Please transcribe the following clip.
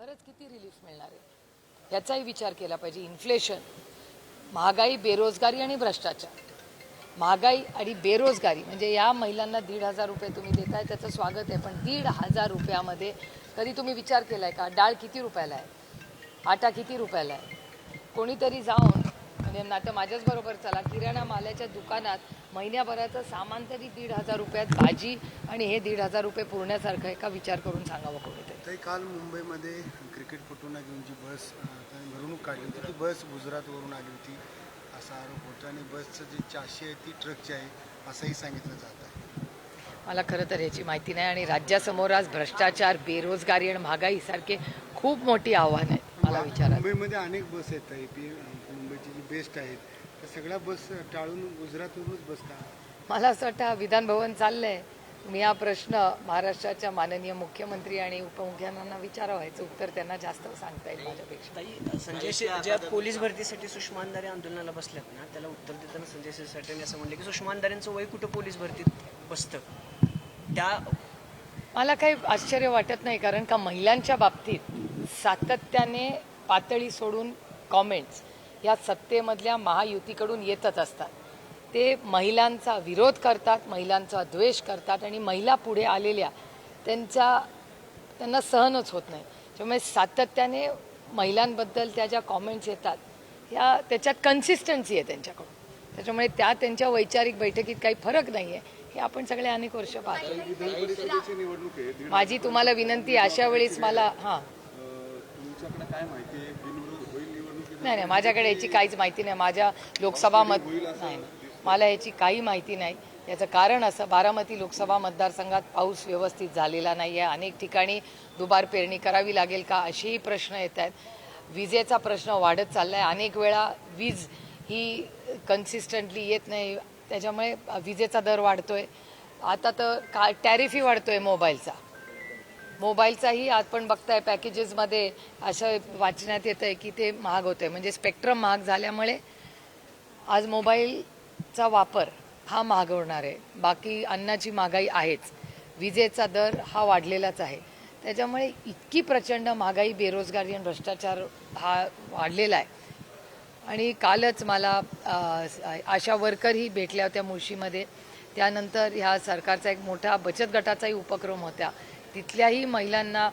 खरंच किती रिलीफ मिळणार आहे. याचाही विचार केला पाहिजे. इन्फ्लेशन महागाई बेरोजगारी आणि भ्रष्टाचार. महागाई आणि बेरोजगारी म्हणजे या महिलांना दीड हजार रुपये तुम्ही देताय त्याचं स्वागत आहे पण दीड हजार रुपयामध्ये कधी तुम्ही विचार केलाय का? डाळ किती रुपयाला आहे? आटा किती रुपयाला आहे? कोणीतरी जाऊन म्हणजे आता माझ्याच बरोबर चला. किराणा मालाच्या दुकानात महिन्याभराचं सामान तरी दीड हजार रुपयात भाजी आणि हे दीड हजार रुपये पुरण्यासारखं आहे का विचार करून सांगावं कोणीतरी ताई काल मुंबईमध्ये क्रिकेटपटूंना घेऊन जी बस मिरवणूक काढली होती. ती बस गुजरातवरून आली होती. असा आरोप होतो आणि बसचं जी चाशी आहे ती ट्रकची आहे असंही सांगितलं जात आहे. मला खरं तर याची माहिती नाही आणि राज्यासमोर आज भ्रष्टाचार बेरोजगारी आणि महागाई सारखे खूप मोठी आव्हानं आहेत मला विचारा मुंबईमध्ये अनेक बस आहेत मुंबईची जी बेस्ट आहेत त्या सगळ्या बस टाळून गुजरातवरूनच बसतात मला असं वाटतं हा विधान भवन चाललंय. मी हा प्रश्न महाराष्ट्राच्या माननीय मुख्यमंत्री आणि उपमुख्यमंत्र्यांना विचारावा याचं उत्तर त्यांना जास्त सांगता येईल माझ्यापेक्षा. संजय शिर- ज्या पोलीस भरतीसाठी सुषमा अंधारे आंदोलनाला बसल्यात ना त्याला उत्तर देताना संजय शिरसाट असं म्हणले की सुषमा अंधारेंचं वय कुठं पोलीस भरतीत बसतं? त्या मला काही आश्चर्य वाटत नाही कारण का महिलांच्या बाबतीत सातत्याने पातळी सोडून कॉमेंट्स या सत्तेमधल्या महायुतीकडून येतच असतात. ते महिलांचा विरोध करतात महिलांचा द्वेष करतात आणि महिला पुढे आलेल्या त्यांचा त्यांना सहनच होत नाही. त्यामुळे सातत्याने महिलांबद्दल त्या ज्या कॉमेंट्स येतात या त्याच्यात कन्सिस्टन्सी आहे त्यांच्याकडून. त्याच्यामुळे त्या त्यांच्या वैचारिक बैठकीत काही फरक नाही आहे हे आपण सगळे अनेक वर्ष पाहतो. माझी तुम्हाला विनंती अशा वेळेस मला हां. तुमच्याकडे काय माहिती आहे? बिनविरोध होईल निवडणूक नाही नाही माझ्याकडे याची काहीच माहिती नाही. माझ्या लोकसभा मत नाही मला याची काही माहिती नाही. याचं कारण असं बारामती लोकसभा मतदारसंघात पाऊस व्यवस्थित झालेला नाही आहे. अनेक ठिकाणी दुबार पेरणी करावी लागेल का असेही प्रश्न येत आहेत. विजेचा प्रश्न वाढत चालला आहे अनेक वेळा वीज ही कन्सिस्टंटली येत नाही. त्याच्यामुळे विजेचा दर वाढतोय. आता तर का टॅरिफही वाढतोय मोबाईलचा. मोबाईलचाही आज पण बघताय पॅकेजेसमध्ये असं वाचण्यात येतं आहे की ते महाग होतं आहे म्हणजे स्पेक्ट्रम महाग झाल्यामुळे आज मोबाईलचा वापर हा महाग होणार आहे. बाकी अन्नाची महागाई आहेच. विजेचा दर हा वाढलेलाच आहे. त्याच्यामुळे इतकी प्रचंड महागाई बेरोजगारी आणि भ्रष्टाचार हा वाढलेला आहे. आणि कालच मला आशा वर्करही भेटल्या होत्या मुळशीमध्ये. त्यानंतर ह्या सरकारचा एक मोठा बचत गटाचाही उपक्रम होता. तिथल्याही महिलांना